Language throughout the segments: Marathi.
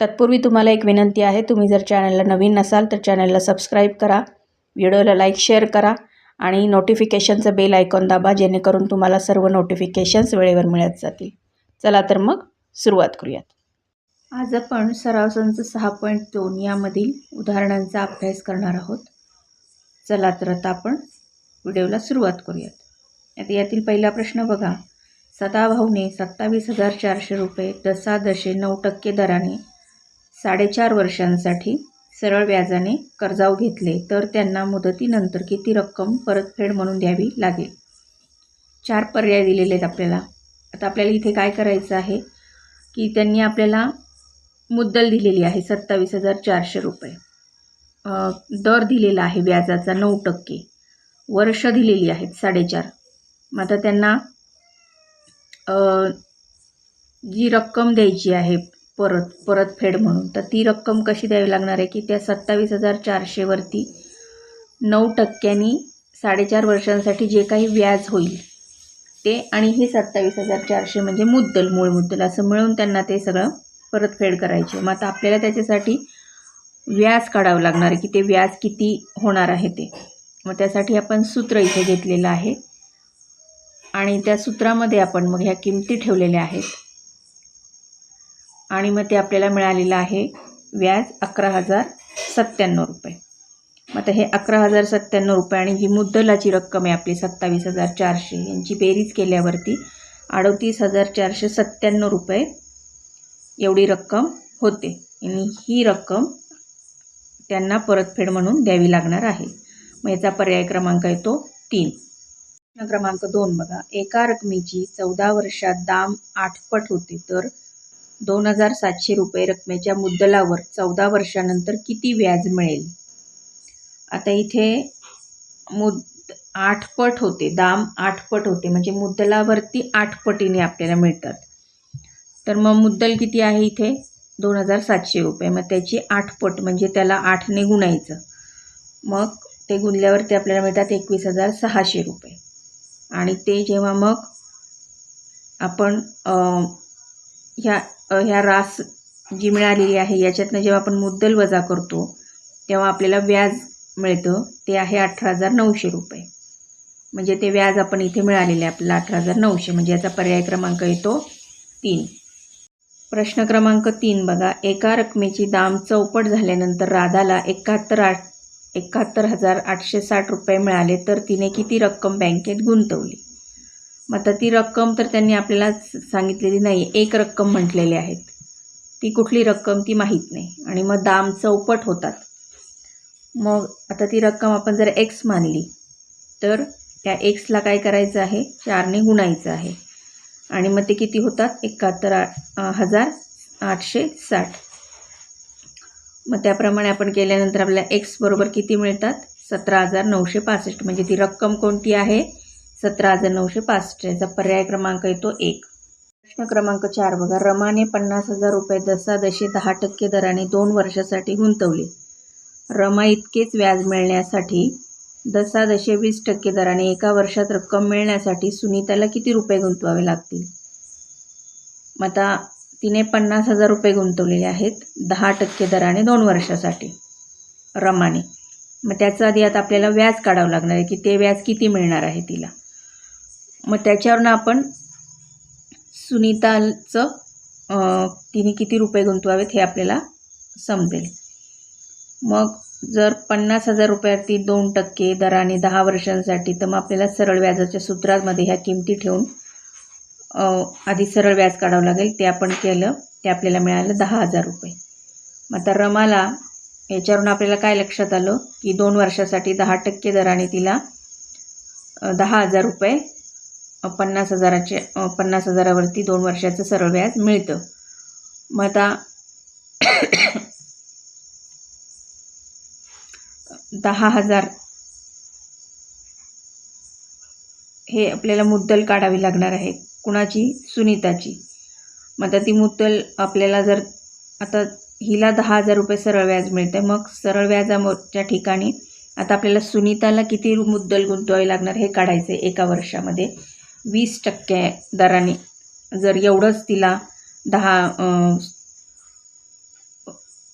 तत्पूर्वी तुम्हाला एक विनंती आहे तुम्ही जर चॅनलला नवीन नसाल तर चॅनलला सबस्क्राईब करा व्हिडिओला लाईक शेअर करा आणि नोटिफिकेशनचं बेल आयकॉन दाबा जेणेकरून तुम्हाला सर्व नोटिफिकेशन्स वेळेवर मिळत जातील. चला तर मग सुरुवात करूयात. आज आपण सराव संच सहा पॉईंट दोन यामधील उदाहरणांचा अभ्यास करणार आहोत. चला तर आता आपण व्हिडिओला सुरुवात करूयात. आता यातील पहिला प्रश्न बघा. सदाभाऊने सत्तावीस हजार चारशे रुपये दसा दशे नऊ टक्के दराने साडेचार वर्षांसाठी सरळ व्याजाने कर्जाव घेतले तर त्यांना मुदतीनंतर किती रक्कम परतफेड म्हणून द्यावी लागेल? चार पर्याय दिलेले आहेत आपल्याला. आता आपल्याला इथे काय करायचं आहे की त्यांनी आपल्याला मुद्दल दिलेली आहे सत्तावीस हजार चारशे रुपये. दर दिलेला आहे व्याजाचा नऊ टक्के. वर्ष दिलेली आहेत साडेचार. मग आता त्यांना जी रक्कम द्यायची आहे परत परतफेड म्हणून. तर ती रक्कम कशी द्यावी लागणार आहे की त्या सत्तावीस हजार चारशेवरती नऊ टक्क्यांनी साडेचार वर्षांसाठी जे काही व्याज होईल ते आणि हे सत्तावीस हजार चारशे म्हणजे मुद्दल मूळ मुद्दल असं मिळून त्यांना ते सगळं परतफेड करायचे. मग आता आपल्याला त्याच्यासाठी व्याज काढावं लागणार आहे की ते व्याज किती होणार आहे ते. मग त्यासाठी आपण सूत्र इथे घेतलेलं आहे. आणि त्या सूत्रामध्ये आपण मग ह्या किमती ठेवलेल्या आहेत. आणि मग ते आपल्याला मिळालेलं आहे व्याज अकरा हजार सत्त्याण्णव रुपये. मग आता हे अकरा हजार सत्त्याण्णव रुपये आणि जी मुद्दलाची रक्कम आहे आपली सत्तावीस हजार चारशे. यांची बेरीज केल्यावरती अडतीस हजार चारशे सत्त्याण्णव रुपये एवढी रक्कम होते. आणि ही रक्कम त्यांना परतफेड म्हणून द्यावी लागणार आहे. मग याचा पर्याय क्रमांक येतो तीन. प्रश्न क्रमांक दोन बघा. एका रकमेची चौदा वर्षात दाम आठपट होते तर दोन हजार सातशे रुपये रकमेच्या मुद्दलावर चौदा वर्षानंतर किती व्याज मिळेल? आता इथे मुद आठपट होते दाम आठपट होते म्हणजे मुद्दलावरती आठ पटीने आपल्याला मिळतात. तर मग मुद्दल किती आहे इथे? दोन हजार सातशे रुपये. मग त्याची आठपट म्हणजे त्याला आठने गुणायचं. मग ते गुणल्यावरती आपल्याला मिळतात एकवीस हजार सहाशे रुपये. आणि ते जेव्हा मग आपण ह्या ह्या रास जी मिळालेली आहे याच्यातनं जेव्हा आपण मुद्दल वजा करतो तेव्हा आपल्याला व्याज मिळतं. ते आहे अठरा हजार नऊशे रुपये. म्हणजे ते व्याज आपण इथे मिळालेले आहे आपल्याला अठरा हजार नऊशे. म्हणजे याचा पर्याय क्रमांक येतो तीन. प्रश्न क्रमांक तीन बघा. एका रकमेची दाम चौपट झाल्यानंतर राधाला एकाहत्तर आठ एकाहत्तर हजार आठशे साठ रुपये मिळाले तर तिने किती रक्कम बँकेत गुंतवली? मग आता ती रक्कम तर त्यांनी आपल्याला सांगितलेली नाही एक रक्कम म्हटलेली आहेत. ती कुठली रक्कम ती माहीत नाही. आणि मग दाम चौपट होतात. मग आता ती रक्कम आपण जर एक्स मानली तर त्या एक्सला काय करायचं आहे? चारने गुणायचं आहे. आणि मग ते किती होतात? एकाहत्तर हजार आठशे साठ. मग त्याप्रमाणे आपण केल्यानंतर आपल्याला एक्स बरोबर किती मिळतात? सतरा हजार नऊशे पासष्ट. म्हणजे ती रक्कम कोणती आहे? सतरा हजार नऊशे पासष्ट याचा पर्याय क्रमांक येतो एक. प्रश्न क्रमांक चार बघा. रमाने पन्नास हजार रुपये दसादशी दहा टक्के दराने दोन वर्षासाठी गुंतवले. रमा इतकेच व्याज मिळण्यासाठी दसादशे वीस टक्के दराने एका वर्षात रक्कम मिळण्यासाठी सुनीताला किती रुपये गुंतवावे लागतील? मग आता तिने पन्नास हजार रुपये गुंतवलेले आहेत दहा टक्के दराने दोन वर्षासाठी. रमाने. मग त्याचं आधी आता आपल्याला व्याज काढावं लागणार आहे की ते व्याज किती मिळणार आहे तिला? मग त्याच्यावरनं आपण सुनीताचं तिने किती रुपये गुंतवावेत हे आपल्याला समजेल. मग जर पन्नास हजार रुपयावरती दोन टक्के दराने दहा वर्षांसाठी तर मग आपल्याला सरळ व्याजाच्या सूत्रामध्ये ह्या किमती ठेवून आधी सरळ व्याज काढावं लागेल. ते आपण केलं ते आपल्याला मिळालं दहा हजार रुपये. मग आता रमाला याच्यावरून आपल्याला काय लक्षात आलं? की दोन वर्षासाठी दहा टक्के दराने तिला दहा हजार रुपये पन्नास हजाराचे पन्नास हजारावरती दोन वर्षाचं सरळ व्याज मिळतं. मग आता दहा हजार हे आपल्याला मुद्दल काढावी लागणार आहे कुणाची? सुनीताची. मग आता ती मुद्दल आपल्याला जर आता हिला दहा हजार रुपये सरळ व्याज मिळते मग सरळ व्याजामच्या ठिकाणी आता आपल्याला सुनीताला किती मुद्दल गुंतवावी लागणार हे काढायचं आहे एका वर्षामध्ये. वीस टक्के दराने. जर एवढंच तिला दहा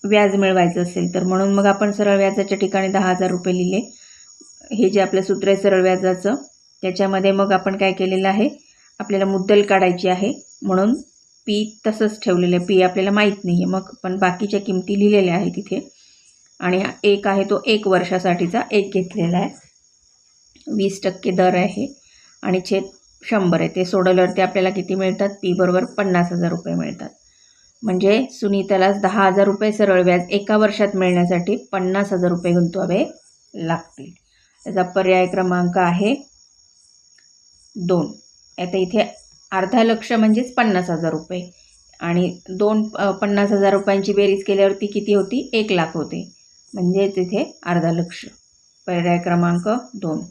व्याज मिळवायचं असेल तर. म्हणून मग आपण सरळ व्याजाच्या ठिकाणी दहा हजार रुपये लिहिले. हे जे आपलं सूत्र आहे सरळ व्याजाचं त्याच्यामध्ये मग आपण काय केलेलं आहे? आपल्याला मुद्दल काढायची आहे. म्हणून पी तसंच ठेवलेलं आहे. पी आपल्याला माहीत नाही आहे मग पण बाकीच्या किमती लिहिलेल्या आहेत तिथे आणि एक आहे तो एक वर्षासाठीचा एक घेतलेला आहे. वीस टक्के दर आहे. आणि छेद शंभर आहे. ते सोडवल्यावरती आपल्याला किती मिळतात? पी बरोबर पन्नास हजार रुपये मिळतात. म्हणजे सुनीतालाच दहा हजार रुपये सरळ व्याज एका वर्षात मिळण्यासाठी पन्नास हजार रुपये गुंतवावे लागतील. त्याचा पर्याय क्रमांक आहे दोन. आता इथे अर्धा लक्ष म्हणजेच पन्नास हजार रुपये. आणि दोन पन्नास हजार रुपयांची बेरीज केल्यावरती किती होती? एक लाख होते. म्हणजे तिथे अर्धा लक्ष. पर्याय क्रमांक दोन.